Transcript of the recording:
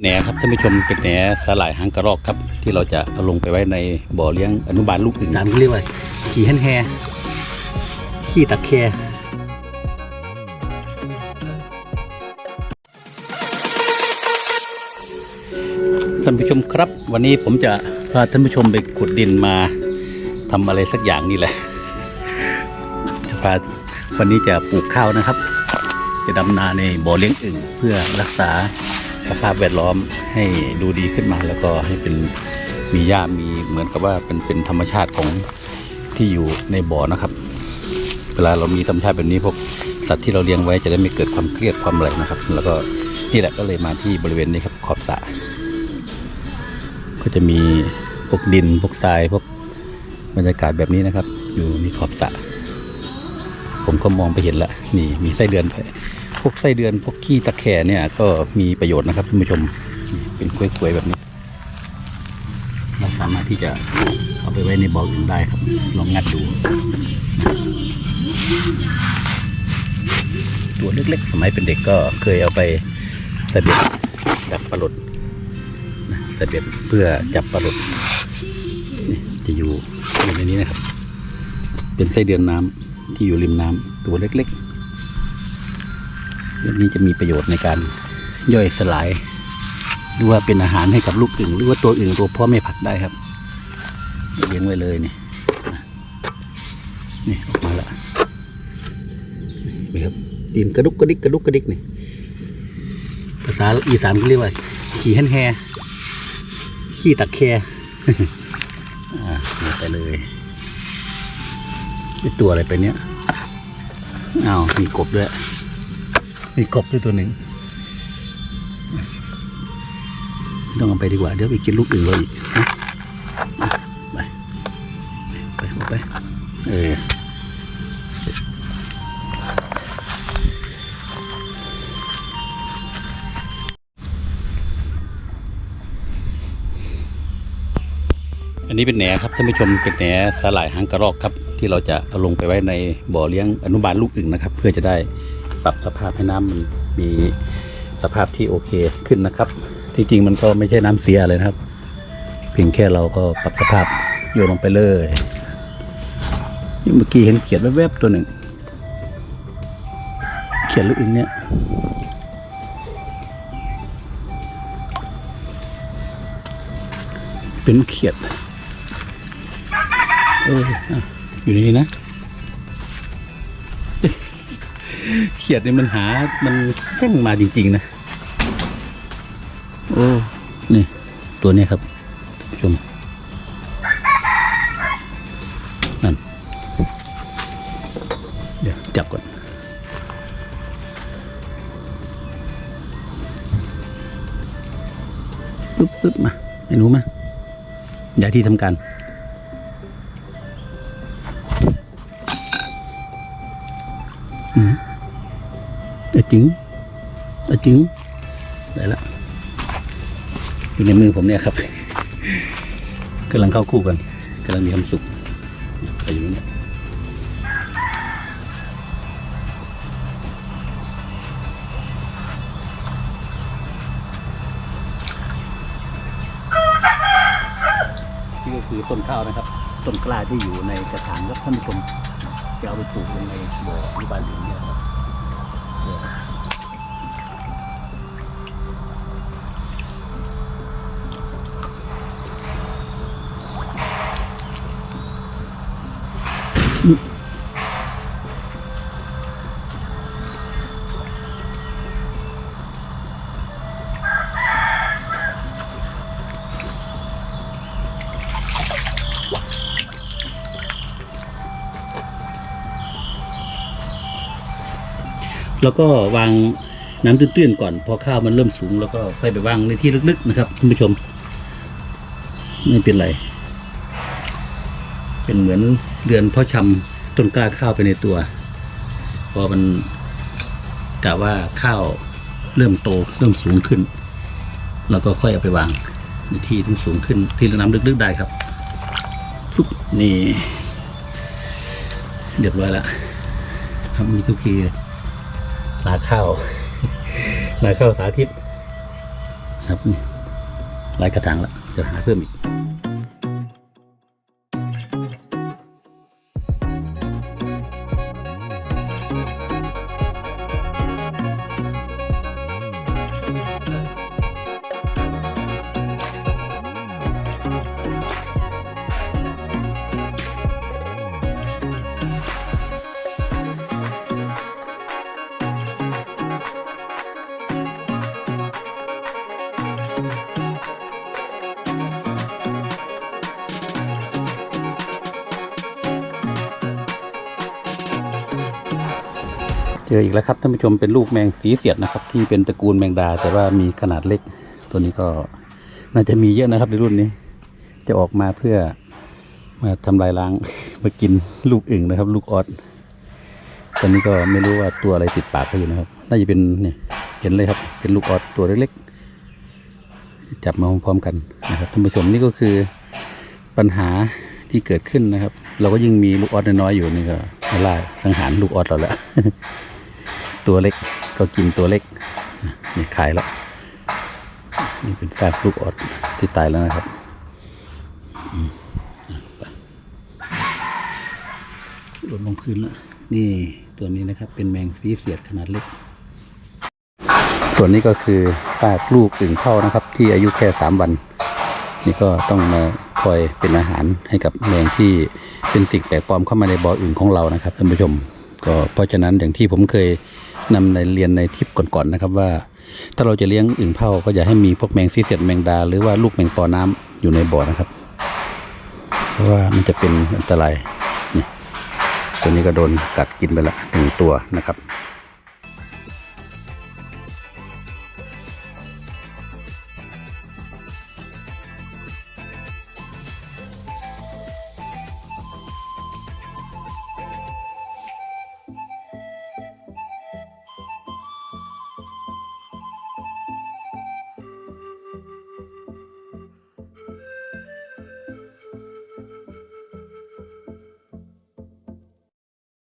แหนครับท่านผู้ชมเป็นแหนสาหร่ายหางกระรอกครับ ที่เราจะเอาลงไปไว้ในบ่อเลี้ยงอนุบาลลูกอึ่งสามเขาเรียกว่าขี่แฮนแฮขี่ตะแคท่านผู้ชมครับ วันนี้ผมจะพาท่านผู้ชมไปขุดดินมาทำอะไรสักอย่างนี่แหละจะพาวันนี้จะปลูกข้าวนะครับ จะดำนาในบ่อเลี้ยงอึ่งเพื่อรักษา สภาพแวดล้อมให้ดูดีขึ้นมา แล้วก็ให้เป็นมีหญ้ามีเหมือนกับว่าเป็นเป็นธรรมชาติของที่อยู่ในบ่อนะครับ เวลาเรามีธรรมชาติแบบนี้พวกสัตว์ที่เราเลี้ยงไว้จะได้ไม่เกิดความเครียดความอะไรนะครับ แล้วก็นี่แหละก็เลยมาที่บริเวณนี้ครับขอบสระก็จะมีพวกดินพวกทรายพวกบรรยากาศแบบนี้นะครับ อยู่ในขอบสระผมก็มองไปเห็นแล้วนี่มีไส้เดือนด้วย พวกไส้เดือนพวกขี้ตะแคร่เนี่ยก็มีประโยชน์นะครับท่านผู้ชมเป็นกล้วยๆแบบนี้เราสามารถที่จะเอาไปไว้ในบ่ออื่นได้ครับ ลองงัดดู ตัวเล็กๆ สมัยเป็นเด็กก็เคยเอาไปเสบ็ดจับปลาหลดนะเสบ็ดเพื่อจับปลาหลดนี่จะอยู่อยู่ในนี้นะครับ เป็นไส้เดือนน้ำที่อยู่ริมน้ำตัวเล็กๆ แบบนี้จะมีประโยชน์ในการย่อยสลาย หรือว่าเป็นอาหารให้กับลูกอึ่งหรือว่าตัวอึ่งตัวพ่อแม่ผักได้ครับเลี้ยงไว้เลยนี่นี่ออกมาแล้วนี่ครับตีนกระดุกกระดิกกระดุกกระดิกนี่ภาษาอีสานเขาเรียกว่า ขี่แฮนแฮขี่ตักแคอ่าไปเลยตัวอะไรไปเนี้ยอ้าวมีกบด้วย มีกบด้วยตัวหนึ่ง ต้องเอาไปดีกว่า เดี๋ยวไปกินลูกอื่นเราอีกนะไป ไปไป เอออันนี้เป็นแหนครับท่านผู้ชมเป็นแหนสาหร่ายหางกระรอกครับ ที่เราจะเอาลงไปไว้ในบ่อเลี้ยงอนุบาลลูกอึ่งนะครับ เพื่อจะได้ ปรับสภาพให้น้ำมันมีสภาพที่โอเคขึ้นนะครับ ที่จริงมันก็ไม่ใช่น้ำเสียเลยนะครับ เพียงแค่เราก็ปรับสภาพโยนลงไปเลยนี่เมื่อกี้เห็นเขียดแวบๆตัวหนึ่ง เขียดลูกอึ่งเนี่ยเป็นเขียดเอออะอยู่นี่นะ ขียดเนี่ยมันหา มันแข่งมาจริง ๆ นะ โอ้ นี่ ตัวเนี้ยครับท่านผู้ชม นั่น เดี๋ยว จับก่อน ปึ๊บปึ๊บมา ไอ้หนูมาย้ายที่ทำการ จริงแต่จริงได้ละอยู่ในมือผมเนี่ยครับกำลังเข้าคู่กันกำลังมีความสุขไปอยู่นี่นี่ก็คือต้นข้าวนะครับ ต้นกล้าที่อยู่ในกระถางครับท่านผู้ชมจะเอาไปปลูกลงในบ่อหรือบานหลุมเนี่ยครับ แล้วก็วางน้ำตื้นๆก่อน พอข้าวมันเริ่มสูง แล้วก็ค่อยไปวางในที่ลึกๆนะครับท่านผู้ชม ไม่เป็นไร เป็นเหมือนเรือนเพาะชำต้นกล้าข้าวไปในตัว พอมันกะว่าข้าวเริ่มโตเริ่มสูงขึ้นเราก็ค่อยเอาไปวางในที่ที่สูงขึ้นที่น้ำลึกๆได้ครับทุกนี่เรียบร้อยแล้วครับมีทุกที นาข้าวนาข้าวสาธิต ครับนี่หลายกระถางแล้วจะหาเพิ่มอีก เจออีกแล้วครับท่านผู้ชมเป็นลูกแมงสีเสียดนะครับ ที่เป็นตระกูลแมงดา แต่ว่ามีขนาดเล็ก ตัวนี้ก็น่าจะมีเยอะนะครับในรุ่นนี้ จะออกมาเพื่อมาทำลายล้างมากินลูกอึ่งนะครับ ลูกออสตอนนี้ก็ไม่รู้ว่าตัวอะไรติดปากเขาอยู่นะครับ น่าจะเป็นเนี่ยเห็นเลยครับ เป็นลูกออสตัวเล็กๆจับมาพร้อมๆกันนะครับท่านผู้ชมนี่ก็คือปัญหาที่เกิดขึ้นนะครับ เราก็ยิ่งมีลูกออสน้อยๆอยู่นี่ก็ไม่ล่สังหารลูกออสเราแล้ว ตัวเล็กก็กินตัวเล็กนี่ขายแล้ว นี่เป็นซากลูกออดที่ตายแล้วนะครับหล่นลงพื้นแล้ว นี่ตัวนี้นะครับเป็นแมงสีเสียดขนาดเล็ก ส่วนนี้ก็คือซากลูกอึ่งเข้านะครับ ที่อายุแค่สามวัน นี่ก็ต้องมาคอยเป็นอาหารให้กับแมงที่เป็นสิ่งแปลกปลอมเข้ามาในบ่ออึ่งของเรานะครับท่านผู้ชม ก็เพราะฉะนั้นอย่างที่ผมเคยนำในเรียนในทริปก่อนๆนะครับว่า ถ้าเราจะเลี้ยงอึ่งเผาก็อย่าให้มีพวกแมงซีเสียดแมงดา หรือว่าลูกแมงปอน้ำอยู่ในบ่อนะครับ เพราะว่ามันจะเป็นอันตรายนี่ตัวนี้ก็โดนกัดกินไปละหนึ่งตัวนะครับ